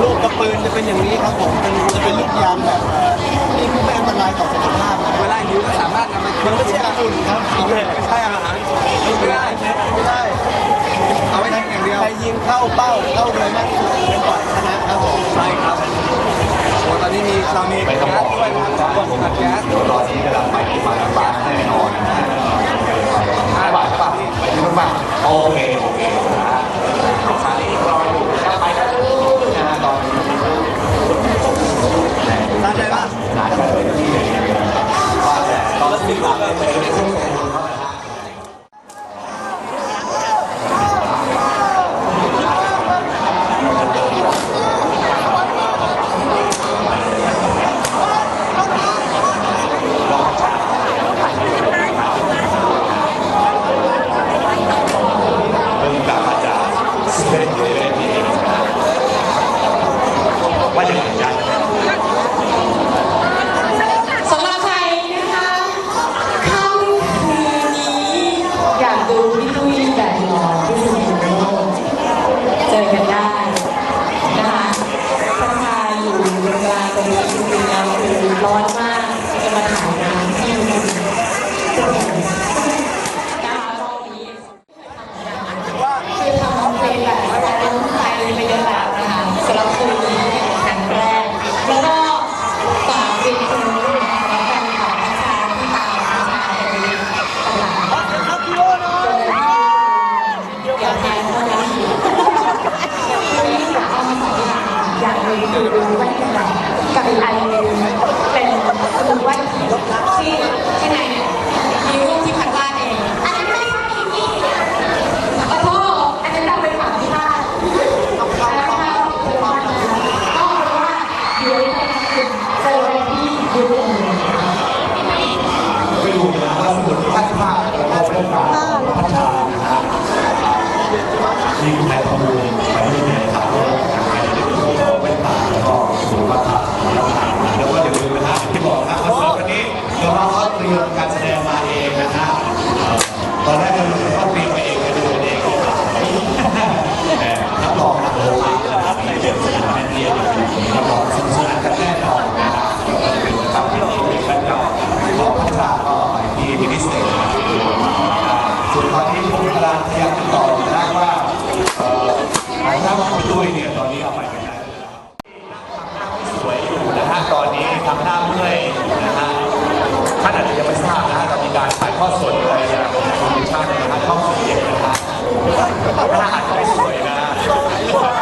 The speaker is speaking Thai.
ลูกกระปืนจะเป็นอย่างนี้ครับผมจะเป็นลูกยางแบบมีคู่แม่อันตรายต่อสุขภาพนะเวลาหิวก็สามารถนำไปมันไม่ใช่อาหารครับไม่ใช่อาหารไม่ได้ไม่ได้เอาไว้ทำอย่างเดียวไปยิงเข้าเป้าเข้าเลยมากที่สุดเป็นฝ่ายชนะครับผมใช่ครับตอนนี้มีเามีแก๊สด้วยนะครับผมแก๊สตอนนี้กำลังไปที่มาบ้านแน่นอนห้าบาทห้าบาทอบาทโอเคโอเคนะำลังพยายามติดต่อนะครับว่าหายหน้าว่าคุณด้วยเนี่ยตอนนี้เอาไปไม่ได้สวยอยู่นะฮะตอนนี้ทำหน้าเมื่อยนะฮะท่านอาจจะยังไม่ทราบนะฮะแต่มีการถ่ายทอดสดอะไปยังคุณชาตินะฮะช่องสีเย็นนะฮะหน้าอาจจะไม่สวยนะ